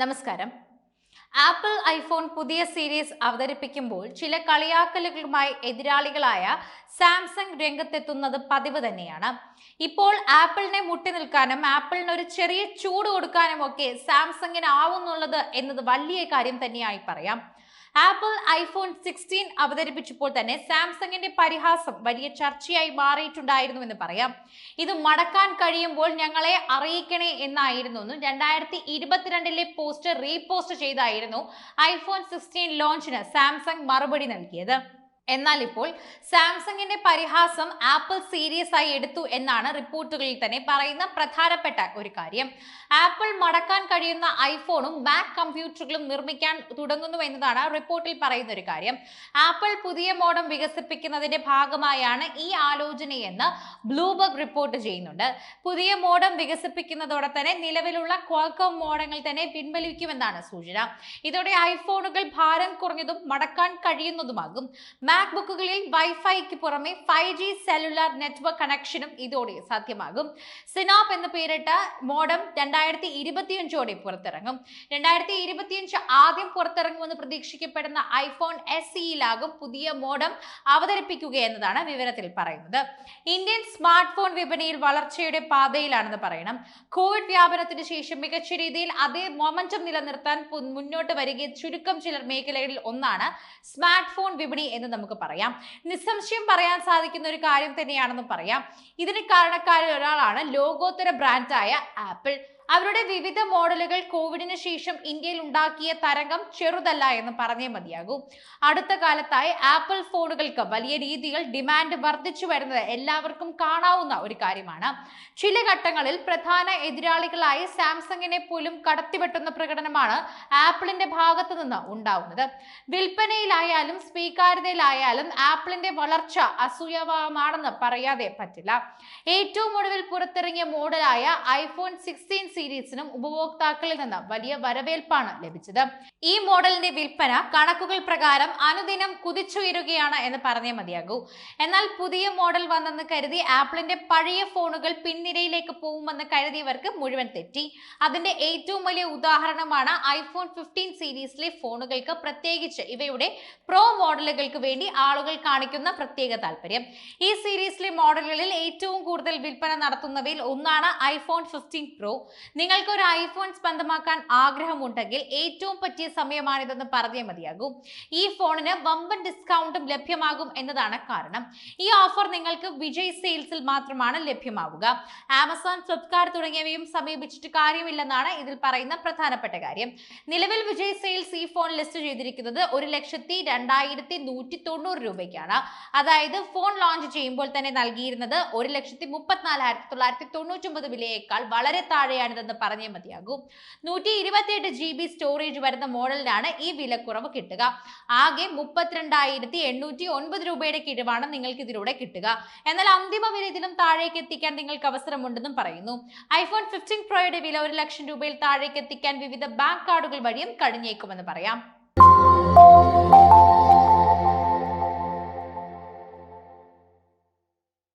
നമസ്കാരം. Apple iPhone പുതിയ series അവതരിപ്പിക്കുമ്പോൾ ചില കളിയാക്കലുകളുമായി എതിരാളികളായ സാംസങ് രംഗത്തെത്തുന്നത് പതിവ് തന്നെയാണ്. ഇപ്പോൾ ആപ്പിളിനെ മുട്ടി നിൽക്കാനും ആപ്പിളിന് ഒരു ചെറിയ ചൂട് കൊടുക്കാനും ഒക്കെ സാംസങ്ങിന് ആവുന്നുള്ളത് എന്നത് വലിയ കാര്യം തന്നെയായി പറയാം. ആപ്പിൾ ഐഫോൺ സിക്സ്റ്റീൻ അവതരിപ്പിച്ചപ്പോൾ തന്നെ സാംസങ്ങിന്റെ പരിഹാസം വലിയ ചർച്ചയായി മാറിയിട്ടുണ്ടായിരുന്നു എന്ന് പറയാം. ഇത് മടക്കാൻ കഴിയുമ്പോൾ ഞങ്ങളെ അറിയിക്കണേ എന്നായിരുന്നു രണ്ടായിരത്തി ഇരുപത്തിരണ്ടിലെ പോസ്റ്റ് റീപോസ്റ്റ് ചെയ്തായിരുന്നു ഐഫോൺ സിക്സ്റ്റീൻ ലോഞ്ചിന് സാംസങ് മറുപടി നൽകിയത്. എന്നാൽ ഇപ്പോൾ സാംസങ്ങിന്റെ പരിഹാസം ആപ്പിൾ സീരിയസ് ആയി എടുത്തു എന്നാണ് റിപ്പോർട്ടുകളിൽ തന്നെ പറയുന്ന പ്രധാനപ്പെട്ട ഒരു കാര്യം. ആപ്പിൾ മടക്കാൻ കഴിയുന്ന ഐഫോണും മാക് കമ്പ്യൂട്ടറുകളും നിർമ്മിക്കാൻ തുടങ്ങുന്നു എന്നതാണ് റിപ്പോർട്ടിൽ പറയുന്ന ഒരു കാര്യം. ആപ്പിൾ പുതിയ മോഡം വികസിപ്പിക്കുന്നതിന്റെ ഭാഗമായാണ് ഈ ആലോചനയെന്ന് ബ്ലൂബർഗ് റിപ്പോർട്ട് ചെയ്യുന്നുണ്ട്. പുതിയ മോഡം വികസിപ്പിക്കുന്നതോടെ തന്നെ നിലവിലുള്ള ക്വാൾകോം മോഡങ്ങൾ തന്നെ പിൻവലിക്കുമെന്നാണ് സൂചന. ഇതോടെ ഐഫോണുകൾ ഭാരം കുറഞ്ഞതും മടക്കാൻ കഴിയുന്നതുമാകും. മാക്ബുക്കുകളിൽ വൈഫൈക്ക് പുറമെ ഫൈവ് ജി സെല്ലുലാർ നെറ്റ്വർക്ക് കണക്ഷനും ഇതോടെ സാധ്യമാകും. സിനാപ്പ് എന്ന് പേരിട്ട മോഡം രണ്ടായിരത്തി ഇരുപത്തിയഞ്ചോടെ പുറത്തിറങ്ങും. രണ്ടായിരത്തി ഇരുപത്തിയഞ്ച് ആദ്യം പുറത്തിറങ്ങുമെന്ന് പ്രതീക്ഷിക്കപ്പെടുന്ന ഐഫോൺ എസ് സിയിലാകും പുതിയ മോഡം അവതരിപ്പിക്കുക എന്നതാണ് വിവരത്തിൽ പറയുന്നത്. ഇന്ത്യൻ സ്മാർട്ട് ഫോൺ വിപണിയിൽ വളർച്ചയുടെ പാതയിലാണെന്ന് പറയണം. കോവിഡ് വ്യാപനത്തിന് ശേഷം മികച്ച രീതിയിൽ അതേ മൊമെന്റം നിലനിർത്താൻ മുന്നോട്ട് വരികയും ചുരുക്കം ചിലർ മേഖലകളിൽ ഒന്നാണ് സ്മാർട്ട് ഫോൺ വിപണി എന്ന് നമുക്ക് പറയാം. നിസ്സംശയം പറയാൻ സാധിക്കുന്ന ഒരു കാര്യം തന്നെയാണെന്ന് പറയാം. ഇതിന് കാരണക്കാരിൽ ഒരാളാണ് ലോകോത്തര ബ്രാൻഡായ ആപ്പിൾ. അവരുടെ വിവിധ മോഡലുകൾ കോവിഡിന് ശേഷം ഇന്ത്യയിൽ ഉണ്ടാക്കിയ തരംഗം ചെറുതല്ല എന്ന് പറഞ്ഞേ മതിയാകും. അടുത്ത കാലത്തായി ആപ്പിൾ ഫോണുകൾക്ക് വലിയ രീതിയിൽ ഡിമാൻഡ് വർദ്ധിച്ചു വരുന്നത് എല്ലാവർക്കും കാണാവുന്ന ഒരു കാര്യമാണ്. ചില ഘട്ടങ്ങളിൽ പ്രധാന എതിരാളികളായി സാംസങ്ങിനെ പോലും കടത്തിവെട്ടുന്ന പ്രകടനമാണ് ആപ്പിളിന്റെ ഭാഗത്തു നിന്ന് ഉണ്ടാവുന്നത്. വിൽപ്പനയിലായാലും സ്വീകാര്യതയിലായാലും ആപ്പിളിന്റെ വളർച്ച അസൂയമാണെന്ന് പറയാതെ പറ്റില്ല. ഏറ്റവും ഒടുവിൽ പുറത്തിറങ്ങിയ മോഡലായ ഐഫോൺ സിക്സ്റ്റീൻ സീരീസിനും ഉപഭോക്താക്കളിൽ നിന്ന് വലിയ വരവേൽപ്പാണ് ലഭിച്ചത്. ഈ മോഡലിന്റെ വിൽപ്പന കണക്കുകൾ പ്രകാരം അനുദിനം കുതിച്ചുയരുകയാണ് എന്ന് പറഞ്ഞേ മതിയാകൂ. എന്നാൽ പുതിയ മോഡൽ വന്നെന്ന് കരുതി ആപ്പിളിന്റെ പഴയ ഫോണുകൾ പിൻനിരയിലേക്ക് പോകുമെന്ന് കരുതിയവർക്ക് മുഴുവൻ തെറ്റി. അതിന്റെ ഏറ്റവും വലിയ ഉദാഹരണമാണ് ഐഫോൺ ഫിഫ്റ്റീൻ സീരീസിലെ ഫോണുകൾക്ക് പ്രത്യേകിച്ച് ഇവയുടെ പ്രോ മോഡലുകൾക്ക് വേണ്ടി ആളുകൾ കാണിക്കുന്ന പ്രത്യേക താല്പര്യം. ഈ സീരീസിലെ മോഡലുകളിൽ ഏറ്റവും കൂടുതൽ വിൽപ്പന നടത്തുന്നവയിൽ ഒന്നാണ് ഐഫോൺ ഫിഫ്റ്റീൻ പ്രോ. നിങ്ങൾക്ക് ഒരു ഐഫോൺ സ്വന്തമാക്കാൻ ആഗ്രഹമുണ്ടെങ്കിൽ ഏറ്റവും പറ്റിയ സമയമാണിതെന്ന് പറഞ്ഞേ മതിയാകും. ഈ ഫോണിന് വമ്പൻ ഡിസ്കൗണ്ടും ലഭ്യമാകും എന്നതാണ് കാരണം. ഈ ഓഫർ നിങ്ങൾക്ക് വിജയ് സെയിൽസിൽ മാത്രമാണ് ലഭ്യമാവുക. ആമസോൺ ഫ്ലിപ്കാർട്ട് തുടങ്ങിയവയും സമീപിച്ചിട്ട് കാര്യമില്ലെന്നാണ് ഇതിൽ പറയുന്ന പ്രധാനപ്പെട്ട കാര്യം. നിലവിൽ വിജയ് സെയിൽസ് ഈ ഫോൺ ലിസ്റ്റ് ചെയ്തിരിക്കുന്നത് ഒരു ലക്ഷത്തി രണ്ടായിരത്തി നൂറ്റി തൊണ്ണൂറ് രൂപയ്ക്കാണ്. അതായത് ഫോൺ ലോഞ്ച് ചെയ്യുമ്പോൾ തന്നെ നൽകിയിരുന്നത് ഒരു ലക്ഷത്തി മുപ്പത്തിനാലായിരത്തി തൊള്ളായിരത്തി തൊണ്ണൂറ്റി ഒമ്പത് വിലയേക്കാൾ വളരെ താഴെയാണിതെന്ന് പറഞ്ഞേ മതിയാകൂ. നൂറ്റി ഇരുപത്തിയെട്ട് ജി ബി സ്റ്റോറേജ് വരുന്ന മോഡലിനാണ് ഈ വിലക്കുറവ് കിട്ടുക. ആകെ മുപ്പത്തിരണ്ടായിരത്തി എണ്ണൂറ്റി ഒൻപത് രൂപയുടെ കിഴിവാണ് നിങ്ങൾക്ക് ഇതിലൂടെ കിട്ടുക. എന്നാൽ അന്തിമ വില ഇതിലും താഴേക്ക് എത്തിക്കാൻ നിങ്ങൾക്ക് അവസരമുണ്ടെന്നും പറയുന്നു. ഐഫോൺ ഫിഫ്റ്റീൻ പ്രോയുടെ വില ഒരു ലക്ഷം രൂപയിൽ താഴേക്ക് എത്തിക്കാൻ വിവിധ ബാങ്ക് കാർഡുകൾ വഴിയും കഴിഞ്ഞേക്കുമെന്ന് പറയാം.